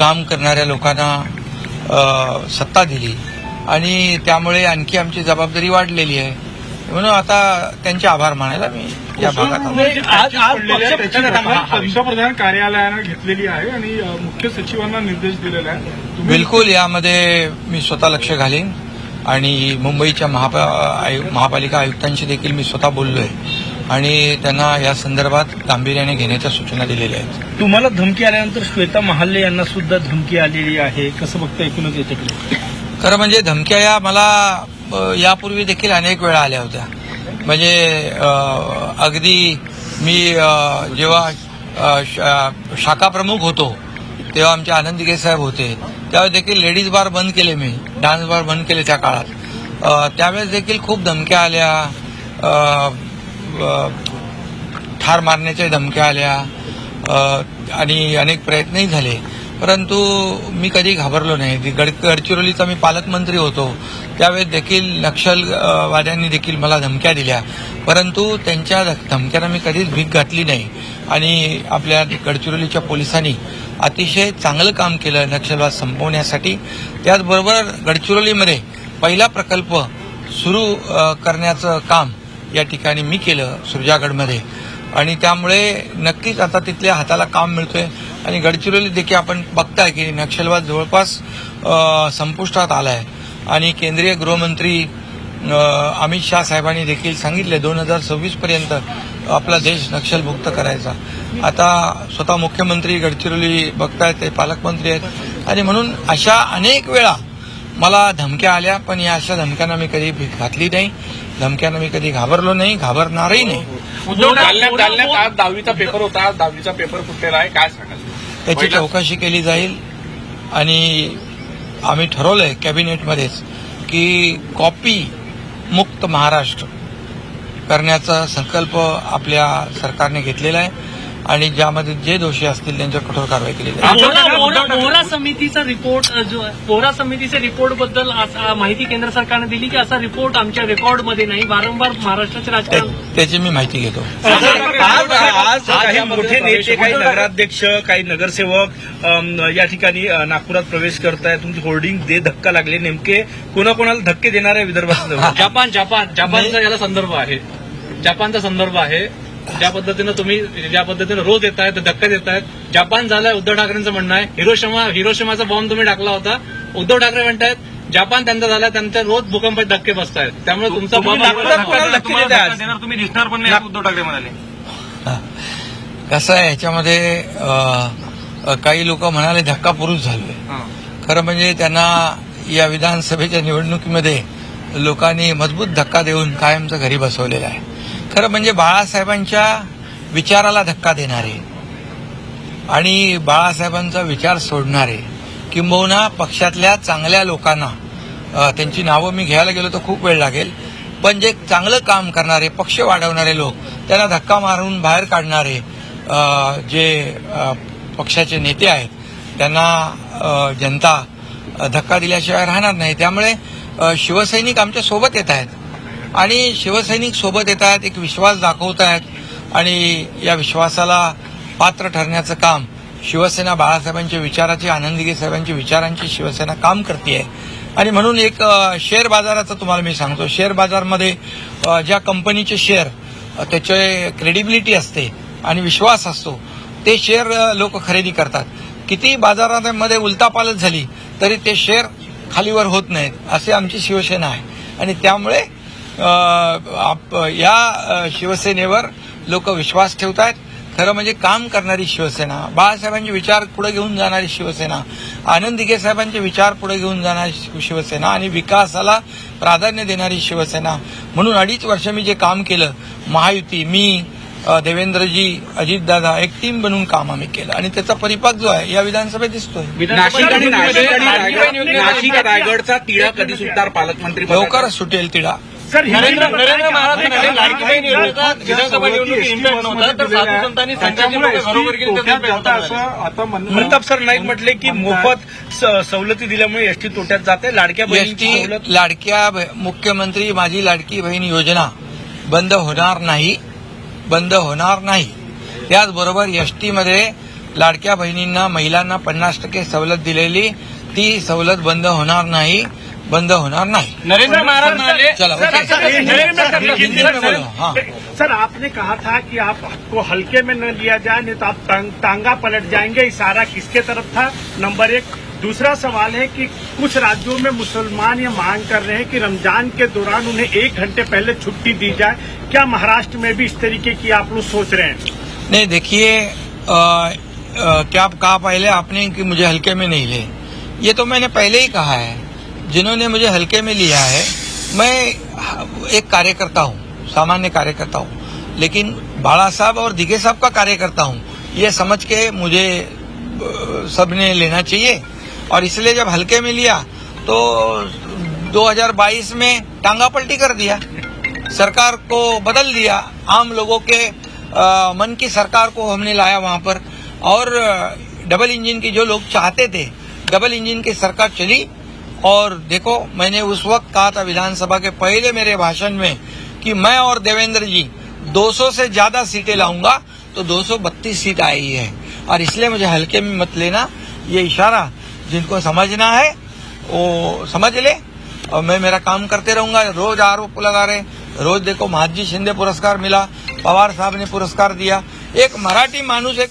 काम करणाऱ्या लोकांना सत्ता दिली. आणि त्यामुळे आणखी आमची जबाबदारी वाढलेली आहे. म्हणून आता त्यांचे आभार मानायला मी या भागात. म्हणजे. पंतप्रधान कार्यालयानं घेतलेली आहे आणि मुख्य सचिवांना निर्देश दिलेला आहे तुम्ही- बिलकुल यामध्ये मी स्वतः लक्ष घालीन. आणि मुंबईच्या महापा आयु- महापालिका आयुक्तांशी देखील मी स्वतः बोललोय. आणि त्यांना या संदर्भात गांभीर्याने घेण्याच्या सूचना दिलेल्या आहेत. तुम्हाला धमकी आल्यानंतर श्वेता महाल्ले यांना सुद्धा धमकी आलेली आहे. कसं बघता एकूणच याच्याकडे? खरं म्हणजे धमक्या या मला यापूर्वी देखील अनेक वेळा आल्या होत्या. म्हणजे अगदी मी जेव्हा शाखा प्रमुख होतो तेव्हा आमचे आनंद दिघे साहेब होते. त्यावेळेस देखील लेडीज बार बंद केले मी डान्स बार बंद केले त्या काळात. त्यावेळेस देखील खूप धमक्या आल्या. ठार मारण्याच्या धमक्या आल्या. आणि अनेक प्रयत्नही झाले. परंतु मी कधी घाबरलो नाही. गड गडचिरोलीचा मी पालकमंत्री होतो. त्यावेळेस देखील नक्षलवाद्यांनी देखील मला धमक्या दिल्या. परंतु त्यांच्या धमक्यांना मी कधीच भीक घातली नाही. आणि आपल्या गडचिरोलीच्या पोलिसांनी अतिशय चांगलं काम केलं नक्षलवाद संपवण्यासाठी. त्याचबरोबर गडचिरोलीमध्ये पहिला प्रकल्प सुरू करण्याचं काम या ठिकाणी मी केलं सुरजागडमध्ये. आणि त्यामुळे नक्कीच आता तिथल्या हाताला काम मिळतोय. आणि गडचिरोली देखील आपण बघताय की नक्षलवाद जवळपास संपुष्टात आला आहे आणि केंद्रीय गृहमंत्री अमित शाह साहेबांनी देखील सांगितले दोन हजार सव्वीस पर्यंत आपला देश नक्षलमुक्त करायचा. आता स्वतः मुख्यमंत्री गडचिरोली बघतायत ते पालकमंत्री आहेत. आणि म्हणून अशा अनेक वेळा मला धमक्या आल्या पण या अशा धमक्यांना मी कधी घातली नाही. धमक्यांना मी कधी घाबरलो नाही घाबरणारही नाही. आज दहावीचा पेपर होता. आज दहावीचा पेपर फुटलेला आहे? काय सांगाल? त्याची चौकशी केली जाईल. आणि आम्ही ठरवलंय कॅबिनेटमध्येच की कॉपी मुक्त महाराष्ट्र करण्याचा संकल्प आपल्या सरकारने घेतलेला आहे. आणि ज्यामध्ये जे दोषी असतील त्यांच्यावर कठोर कारवाई केली जाईल समितीचा रिपोर्ट बोरा समितीच्या रिपोर्टबद्दल माहिती केंद्र सरकारने दिली की असा रिपोर्ट आमच्या रेकॉर्डमध्ये नाही. वारंवार महाराष्ट्राचे राजकारण त्या- त्याची मी माहिती घेतो. आज आज काही मोठे नेते काही. नगराध्यक्ष काही नगरसेवक या ठिकाणी नागपुरात प्रवेश करताय. तुमची होर्डिंग दे धक्का लागले. नेमके कोणाकोणाला धक्के देणाऱ्या विदर्भात जपान जपान जपानचा याला संदर्भ आहे. जपानचा संदर्भ आहे. ज्या पद्धतीनं तुम्ही ज्या पद्धतीनं रोज येत आहेत धक्का देत आहेत जपान झालाय उद्धव ठाकरेंचं म्हणणं आहे. हिरोशिमा हिरोशिमाचा बॉम्ब तुम्ही टाकला होता. उद्धव ठाकरे म्हणतायत जपान त्यांचा झाला त्यांच्या रोज भूकंपात धक्के बसतायत. त्यामुळे तुमचा आज? तुम्ही दिसणार पण नाही उद्धव ठाकरे म्हणाले. कसं आहे अ, काही लोक म्हणाले धक्का पुरुष झालोय. खरं म्हणजे त्यांना या विधानसभेच्या निवडणुकीमध्ये लोकांनी मजबूत धक्का देऊन कायमचं घरी बसवलेलं आहे. खरं म्हणजे बाळासाहेबांच्या विचाराला धक्का देणारे आणि बाळासाहेबांचा विचार सोडणारे किंबहुना पक्षातल्या चांगल्या लोकांना त्यांची नावं मी घ्यायला गेलो तर खूप वेळ लागेल पण जे चांगलं काम करणारे पक्ष वाढवणारे लोक त्यांना धक्का मारून बाहेर काढणारे जे पक्षाचे नेते आहेत त्यांना जनता धक्का दिल्याशिवाय राहणार नाही. त्यामुळे शिवसैनिक आमच्यासोबत येत आहेत. आणि शिवसैनिक सोबत येत आहेत एक विश्वास दाखवत आहेत आणि या विश्वासाला पात्र ठरण्याचं काम शिवसेना बाळासाहेबांच्या विचाराची आनंदगिरी साहेबांच्या विचारांची शिवसेना काम करते आणि म्हणून एक शेअर बाजाराचं तुम्हाला मी सांगतो. शेअर बाजारमध्ये ज्या कंपनीचे शेअर त्याचे क्रेडिबिलिटी असते आणि विश्वास असतो ते शेअर लोक खरेदी करतात. किती बाजारामध्ये उलतापालत झाली तरी ते शेअर खालीवर होत नाहीत असे आमची शिवसेना आहे. आणि त्यामुळे या शिवसेनेवर लोक विश्वास ठेवत आहेत खरं म्हणजे काम करणारी शिवसेना बाळासाहेबांचे विचार पुढे घेऊन जाणारी शिवसेना आनंद दिघे साहेबांचे विचार पुढे घेऊन जाणारी शिव- शिवसेना आणि विकासाला प्राधान्य देणारी शिवसेना. म्हणून अडीच वर्ष मी जे काम केलं महायुती मी देवेंद्रजी अजितदादा एक टीम बनवून काम आम्ही केलं. आणि त्याचा परिपाक जो आहे या विधानसभेत दिसतोय. नाशिक रायगडचा तिढा कधी सुटणार? पालकमंत्री लवकरच सुटेल तिडा सर नरेंद्र नरेंद्र महाराज म्हणाले लाडकी बहीण योजनेचा विधानसभा इम्पॅक्ट नव्हता तर साधू संतांनी घरोघरी गेली त्याचा तोट्यात impact जातं होता. असं आता प्रताप सर नाईक म्हटले की मोफत स- सवलती दिल्यामुळे एसटी तोट्यात जाते लाडक्या बहिणीची एसटी सवलत लाडक्या ब- मुख्यमंत्री माझी लाडकी बहीण योजना बंद होणार नाही बंद होणार नाही. त्याचबरोबर एसटीमध्ये लाडक्या बहिणींना महिलांना पन्नास टक्के सवलत दिलेली ती सवलत बंद होणार नाही. बंद होणार नाही। नरेंद्र महाराज म्हणाले चला हाँ। सर आपने कहा था कि आपको हल्के में न लिया जाए नहीं तो आप टांग, टांगा पलट जाएँगे इशारा किसके तरफ़ था? नंबर एक। दूसरा सवाल है कि कुछ राज्यों में मुसलमान ये मांग कर रहे हैं कि रमज़ान के दौरान उन्हें एक घंटे पहले छुट्टी दी जाए। क्या महाराष्ट्र में भी इस तरीके की आप लोग सोच रहे हैं? नहीं देखिए क्या आप कहा पहले आपने कि मुझे हल्के में नहीं ले? ये तो मैंने पहले ही कहा है। जिन्होंने मुझे हल्के में लिया है मैं एक कार्यकर्ता हूँ सामान्य कार्यकर्ता हूँ लेकिन बाड़ा साहब और दिगे साहब का कार्यकर्ता हूँ ये समझ के मुझे सबने लेना चाहिए। और इसलिए जब हल्के में लिया तो 2022 में टांगा पलटी कर दिया सरकार को बदल दिया आम लोगों के अ, मन की सरकार को हमने लाया वहाँ पर। और डबल इंजन की जो लोग चाहते थे डबल इंजन की सरकार चली और देखो, मैंने उस वक्त कहा था विधानसभा के पहले मेरे भाषण में कि मैं और देवेंद्र जी 200 से ज़्यादा सीटें लाऊँगा तो 232 सीट आई है। और इसलिए मुझे हल्के में मत लेना, ये इशारा जिनको समझना है, वो समझ ले। और मैं मेरा काम करते रहूँगा, रोज आरोप लगा रहे रोज देखो महाजी शिंदे पुरस्कार मिला, पवार साहब ने पुरस्कार दिया। एक मराठी माणूस, एक